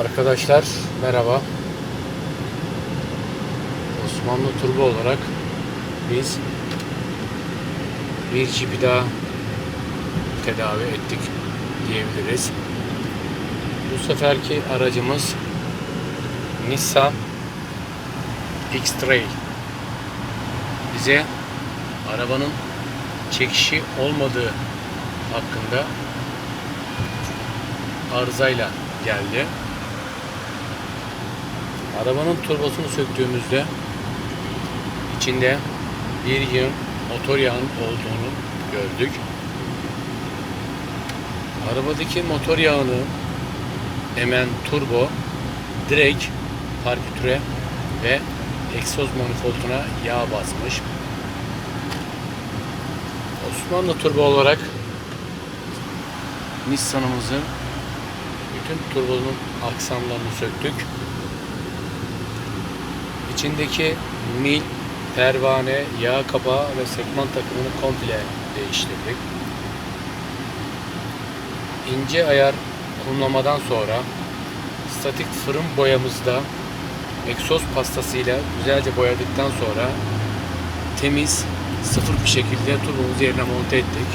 Arkadaşlar merhaba. Osmanlı Turbo olarak biz bir jipi daha tedavi ettik diyebiliriz. Bu seferki aracımız Nissan X-Trail. Bize arabanın çekişi olmadığı hakkında arızayla geldi. Arabanın turbosunu söktüğümüzde içinde bir yığın motor yağının olduğunu gördük. Arabadaki motor yağını emen turbo direkt parkütüre ve egzoz manifolduna yağ basmış. Osmanlı turbo olarak Nissan'ımızın bütün turbonun aksamlarını söktük. İçindeki mil, pervane, yağ kapağı ve sekman takımını komple değiştirdik. İnce ayar kumlamadan sonra statik fırın boyamızda egzoz pastasıyla güzelce boyadıktan sonra temiz, sıfır bir şekilde turbomuzu yerine monte ettik.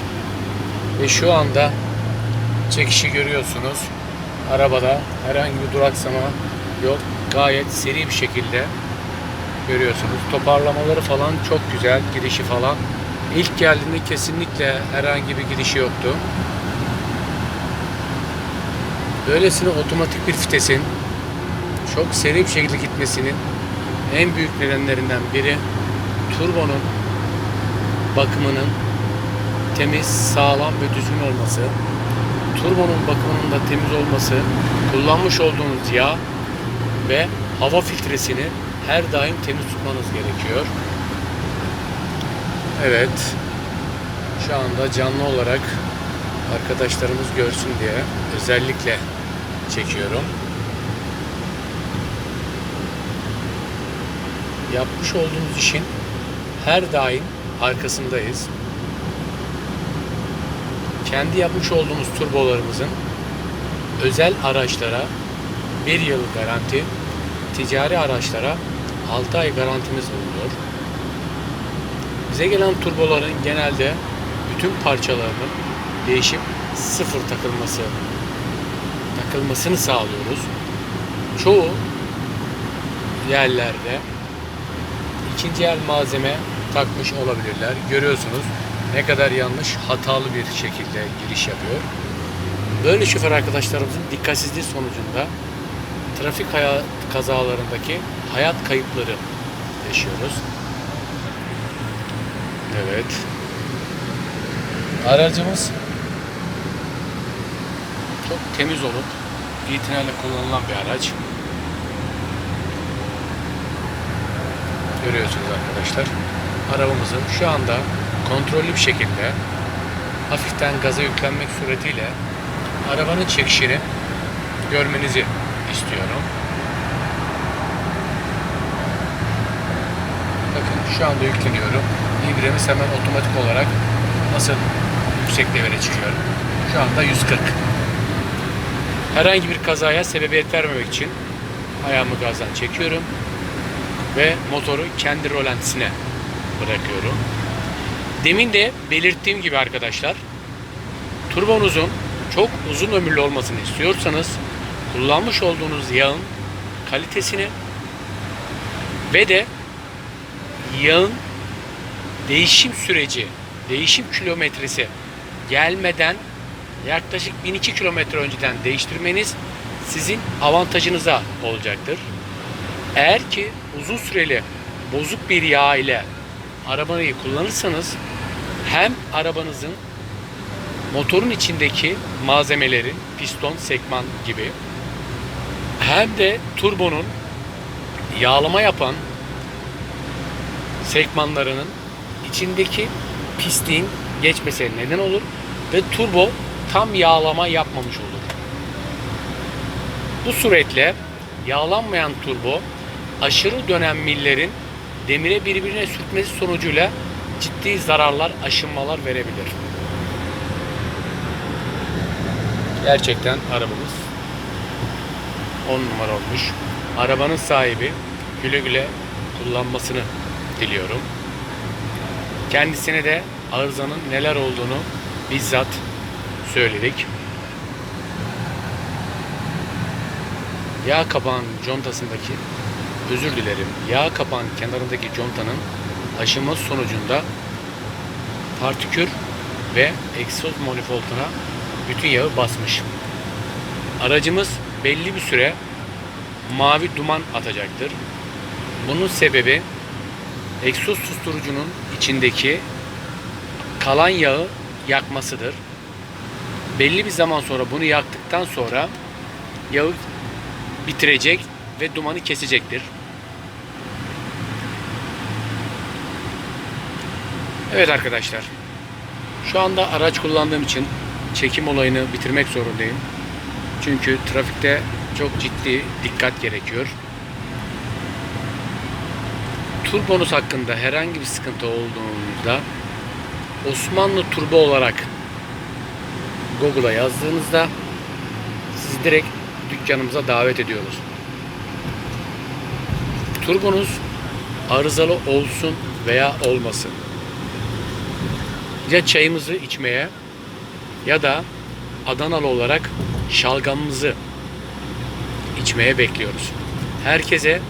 Ve şu anda çekişi görüyorsunuz. Arabada herhangi bir duraksama yok. Gayet seri bir şekilde görüyorsunuz. Toparlamaları falan çok güzel. Girişi falan. İlk geldiğinde kesinlikle herhangi bir girişi yoktu. Böylesine otomatik bir vitesin çok seri bir şekilde gitmesinin en büyük nedenlerinden biri turbonun bakımının temiz, sağlam ve düzgün olması, turbonun bakımının da temiz olması, kullanmış olduğunuz yağ ve hava filtresini her daim temiz tutmanız gerekiyor. Evet. Şu anda canlı olarak arkadaşlarımız görsün diye özellikle çekiyorum. Yapmış olduğumuz işin her daim arkasındayız. Kendi yapmış olduğumuz turbolarımızın özel araçlara bir yıl garanti, ticari araçlara 6 ay garantimiz bulunuyor. Bize gelen turboların genelde bütün parçalarının değişip sıfır takılması takılmasını sağlıyoruz. Çoğu yerlerde ikinci el malzeme takmış olabilirler. Görüyorsunuz ne kadar yanlış hatalı bir şekilde giriş yapıyor. Böyle şoför arkadaşlarımızın dikkatsizliği sonucunda trafik kazalarındaki hayat kayıpları yaşıyoruz. Evet. Aracımız çok temiz olup itinayla kullanılan bir araç. Görüyorsunuz arkadaşlar. Arabamızın şu anda kontrollü bir şekilde hafiften gaza yüklenmek suretiyle arabanın çekişini görmenizi istiyorum. Şu anda yükleniyorum. İbremiz hemen otomatik olarak nasıl yüksek devre çıkıyor. Şu anda 140. Herhangi bir kazaya sebebiyet vermemek için ayağımı gazdan çekiyorum ve motoru kendi rolantisine bırakıyorum. Demin de belirttiğim gibi arkadaşlar turbonuzun çok uzun ömürlü olmasını istiyorsanız kullanmış olduğunuz yağın kalitesini ve de yağın değişim süreci, değişim kilometresi gelmeden yaklaşık 1002 kilometre önceden değiştirmeniz sizin avantajınıza olacaktır. Eğer ki uzun süreli bozuk bir yağ ile arabayı kullanırsanız hem arabanızın motorun içindeki malzemelerin piston, sekman gibi hem de turbonun yağlama yapan sekmanlarının içindeki pisliğin geçmesine neden olur ve turbo tam yağlama yapmamış olur. Bu suretle yağlanmayan turbo aşırı dönen millerin demire birbirine sürtmesi sonucuyla ciddi zararlar, aşınmalar verebilir. Gerçekten arabamız 10 numara olmuş. Arabanın sahibi güle güle kullanmasını diliyorum. Kendisine de arızanın neler olduğunu bizzat söyledik. Yağ kapağın contasındaki özür dilerim. Yağ kapağın kenarındaki contanın aşınması sonucunda partikül ve egzoz manifolduna bütün yağı basmış. Aracımız belli bir süre mavi duman atacaktır. Bunun sebebi egzoz susturucunun içindeki kalan yağı yakmasıdır. Belli bir zaman sonra bunu yaktıktan sonra yağı bitirecek ve dumanı kesecektir. Evet arkadaşlar. Şu anda araç kullandığım için çekim olayını bitirmek zorundayım. Çünkü trafikte çok ciddi dikkat gerekiyor. Turbonuz hakkında herhangi bir sıkıntı olduğunda Osmanlı turbo olarak Google'a yazdığınızda sizi direkt dükkanımıza davet ediyoruz. Turbonuz arızalı olsun veya olmasın. Ya çayımızı içmeye ya da Adanalı olarak şalgamımızı içmeye bekliyoruz. Herkese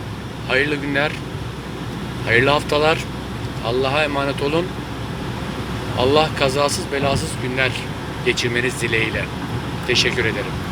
hayırlı günler, hayırlı haftalar. Allah'a emanet olun. Allah kazasız belasız günler geçirmeniz dileğiyle. Teşekkür ederim.